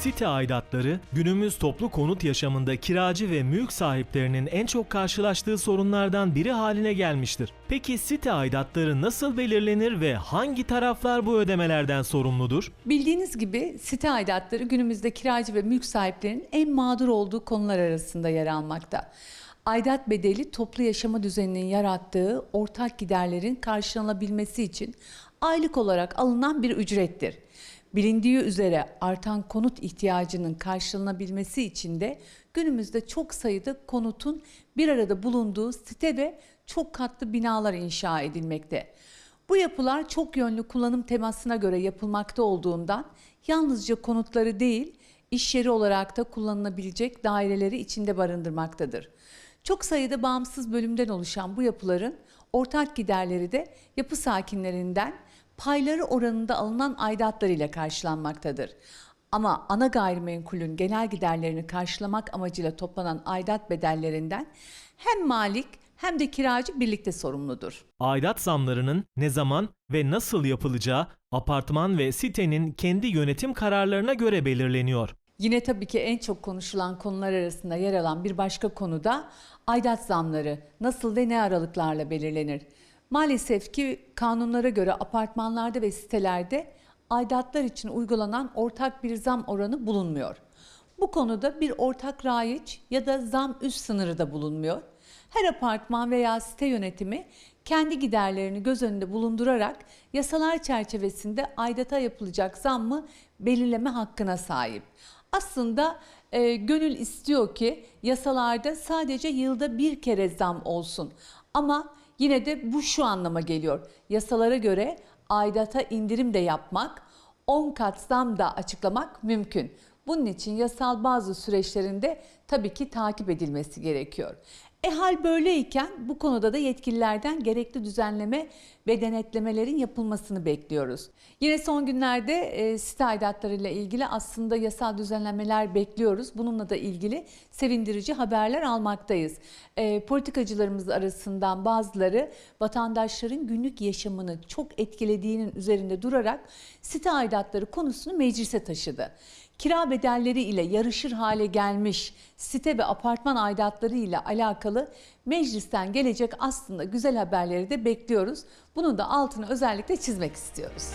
Site aidatları günümüz toplu konut yaşamında kiracı ve mülk sahiplerinin en çok karşılaştığı sorunlardan biri haline gelmiştir. Peki site aidatları nasıl belirlenir ve hangi taraflar bu ödemelerden sorumludur? Bildiğiniz gibi site aidatları günümüzde kiracı ve mülk sahiplerinin en mağdur olduğu konular arasında yer almakta. Aidat bedeli toplu yaşama düzeninin yarattığı ortak giderlerin karşılanabilmesi için aylık olarak alınan bir ücrettir. Bilindiği üzere artan konut ihtiyacının karşılanabilmesi için de günümüzde çok sayıda konutun bir arada bulunduğu site ve çok katlı binalar inşa edilmekte. Bu yapılar çok yönlü kullanım temasına göre yapılmakta olduğundan yalnızca konutları değil, iş yeri olarak da kullanılabilecek daireleri içinde barındırmaktadır. Çok sayıda bağımsız bölümden oluşan bu yapıların ortak giderleri de yapı sakinlerinden payları oranında alınan aidatlarıyla karşılanmaktadır. Ama ana gayrimenkulün genel giderlerini karşılamak amacıyla toplanan aidat bedellerinden hem malik hem de kiracı birlikte sorumludur. Aidat zamlarının ne zaman ve nasıl yapılacağı apartman ve sitenin kendi yönetim kararlarına göre belirleniyor. Yine tabii ki en çok konuşulan konular arasında yer alan bir başka konu da aidat zamları nasıl ve ne aralıklarla belirlenir? Maalesef ki kanunlara göre apartmanlarda ve sitelerde aidatlar için uygulanan ortak bir zam oranı bulunmuyor. Bu konuda bir ortak raiç ya da zam üst sınırı da bulunmuyor. Her apartman veya site yönetimi kendi giderlerini göz önünde bulundurarak yasalar çerçevesinde aidata yapılacak zammı belirleme hakkına sahip. Aslında e, gönül istiyor ki yasalarda sadece yılda bir kere zam olsun. Ama yine de bu şu anlama geliyor. Yasalara göre aidata indirim de yapmak, 10 kat zam da açıklamak mümkün. Bunun için yasal bazı süreçlerinde tabii ki takip edilmesi gerekiyor. E hal böyleyken bu konuda da yetkililerden gerekli düzenleme ve denetlemelerin yapılmasını bekliyoruz. Yine son günlerde e, site aidatlarıyla ilgili aslında yasal düzenlemeler bekliyoruz. Bununla da ilgili sevindirici haberler almaktayız. E, politikacılarımız arasından bazıları vatandaşların günlük yaşamını çok etkilediğinin üzerinde durarak site aidatları konusunu meclise taşıdı kira bedelleri ile yarışır hale gelmiş site ve apartman aidatları ile alakalı meclisten gelecek aslında güzel haberleri de bekliyoruz. Bunun da altını özellikle çizmek istiyoruz.